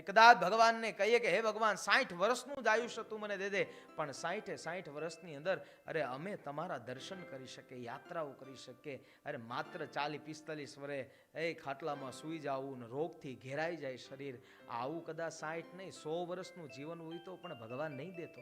કદાચ ભગવાનને કહીએ કે, હે ભગવાન, સાઠ વર્ષનું જ આયુષ્ય તું મને દે દે. પણ સાઠે સાઠ વર્ષની અંદર, અરે, અમે તમારા દર્શન કરી શકીએ, યાત્રાઓ કરી શકીએ. અરે, માત્ર ચાલી પિસ્તાલીસ વરે એ ખાટલામાં સૂઈ જવું ને રોગથી ઘેરાઈ જાય શરીર. આવું કદાચ સાઠ નહીં, સો વર્ષનું જીવન હોય તો પણ ભગવાન નહીં દેતો.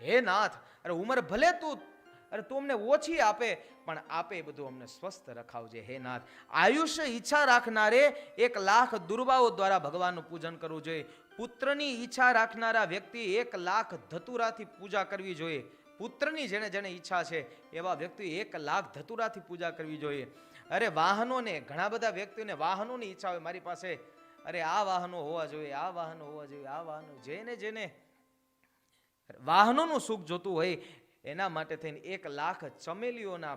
હે નાથ, અરે, ઉંમર ભલે તું અરે તું અમને ઓછી આપે, પણ આપે બધું અમને સ્વસ્થ રખાવજે, હે નાથ. આયુષ્ય ઈચ્છા રાખનારે એક લાખ દુર્બાઓ દ્વારા ભગવાનનું પૂજન કરવું જોઈએ. પુત્રની ઈચ્છા રાખનારા વ્યક્તિ એક લાખ ધતુરાથી પૂજા કરવી જોઈએ. પુત્રની જેને જેને ઈચ્છા છે, એવા વ્યક્તિ એક લાખ ધતુરાથી પૂજા કરવી જોઈએ. અરે વાહનોને, ઘણા બધા વ્યક્તિઓને વાહનોની ઈચ્છા હોય મારી પાસે. અરે આ વાહનો હોવા જોઈએ, આ વાહનો હોવા જોઈએ, આ વાહનો, જેને જેને. વાહનોનું સુખ જોતું હોય એના માટે થઈને એક લાખ ચમેલીઓના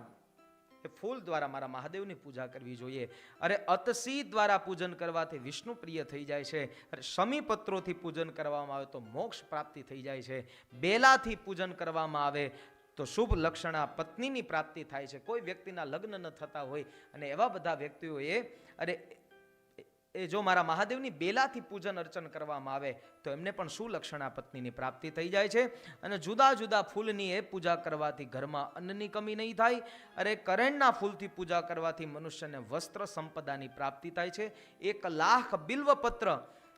એ ફૂલ દ્વારા મારા મહાદેવની પૂજા કરવી જોઈએ. અરે અતસી દ્વારા પૂજન કરવાથી વિષ્ણુ પ્રિય થઈ જાય છે. અરે શમીપત્રોથી પૂજન કરવામાં આવે તો મોક્ષ પ્રાપ્તિ થઈ જાય છે. બેલાથી પૂજન કરવામાં આવે તો શુભ લક્ષણા પત્નીની પ્રાપ્તિ થાય છે. કોઈ વ્યક્તિના લગ્ન ન થતા હોય અને એવા બધા વ્યક્તિઓએ અરે એ જો મારા મહાદેવની બેલાથી પૂજન અર્ચન કરવામાં આવે, તો એમને પણ સુલક્ષણા પત્નીની પ્રાપ્તિ થઈ જાય છે? અને જુદા જુદા ફૂલની એ પૂજા કરવાથી ઘરમાં અન્નની કમી નહીં થાય, અરે કરેણના ફૂલથી પૂજા કરવાથી મનુષ્યને વસ્ત્ર સંપદાની પ્રાપ્તિ થાય છે. એક લાખ બિલ્વપત્ર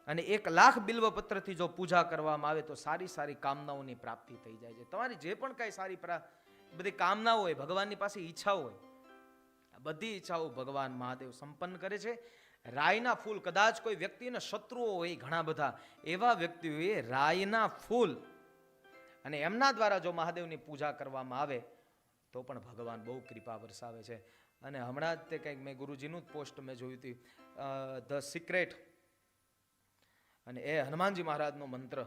અને એક લાખ બિલ્વપત્રથી જો પૂજા કરવામાં આવે, તો સારી સારી કામનાઓની પ્રાપ્તિ થઈ જાય છે. તમારી જે પણ કાંઈ સારી પ્રા, બધી કામનાઓ હોય, ભગવાનની પાસે ઈચ્છાઓ હોય બધી ઈચ્છાઓ ભગવાન મહાદેવ સંપન્ન કરે છે. રાયના ફૂલ, કદાચ કોઈ વ્યક્તિને શત્રુઓ હોય ઘણા બધા, એવા વ્યક્તિઓએ રાયના ફૂલ અને એમના દ્વારા જો મહાદેવની પૂજા કરવામાં આવે, તો પણ ભગવાન બહુ કૃપા વરસાવે છે. અને હમણાં જ તે કંઈક મેં ગુરુજીનું જ પોસ્ટ મેં જોયું હતી ધ સિક્રેટ. અને એ હનુમાનજી મહારાજનો મંત્ર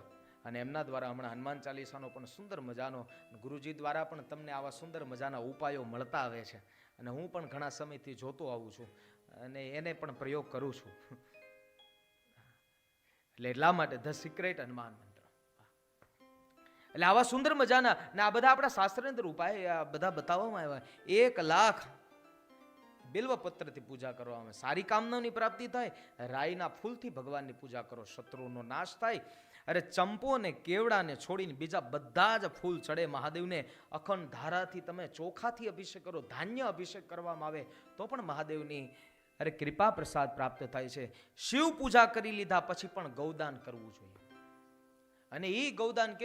અને એમના દ્વારા હમણાં હનુમાન ચાલીસાનો પણ સુંદર મજાનો ગુરુજી દ્વારા પણ તમને આવા સુંદર મજાના ઉપાયો મળતા આવે છે. અને હું પણ ઘણા સમયથી જોતો આવું છું. અને એને પણ પ્રયોગ કરું છું. એટલે એટલા માટે ધ સિક્રેટ હનુમાન મંત્ર. એટલે આવા સુંદર મજાના, ને આ બધા આપણા શાસ્ત્રની અંદર ઉપાય, આ બધા બતાવવામાં આવ્યા. એક લાખ બિલ્વપત્રથી પૂજા કરવામાં આવે. સારી કામનાની પ્રાપ્તિ થાય, રાઈના ફૂલથી ભગવાનની પૂજા કરો, શત્રુનો નાશ થાય. અરે ચંપો ને કેવડા ને છોડીને બીજા બધા જ ફૂલ ચડે. મહાદેવને અખંડ ધારાથી તમે ચોખાથી અભિષેક કરો, ધાન્ય અભિષેક કરવામાં આવે, તો પણ મહાદેવની અરે કૃપા પ્રસાદ પ્રાપ્ત થાય છે. શિવ પૂજા કરી લીધા પછી પણ ગૌદાન કરવું જોઈએ. અને એ ગૌદાન કેવું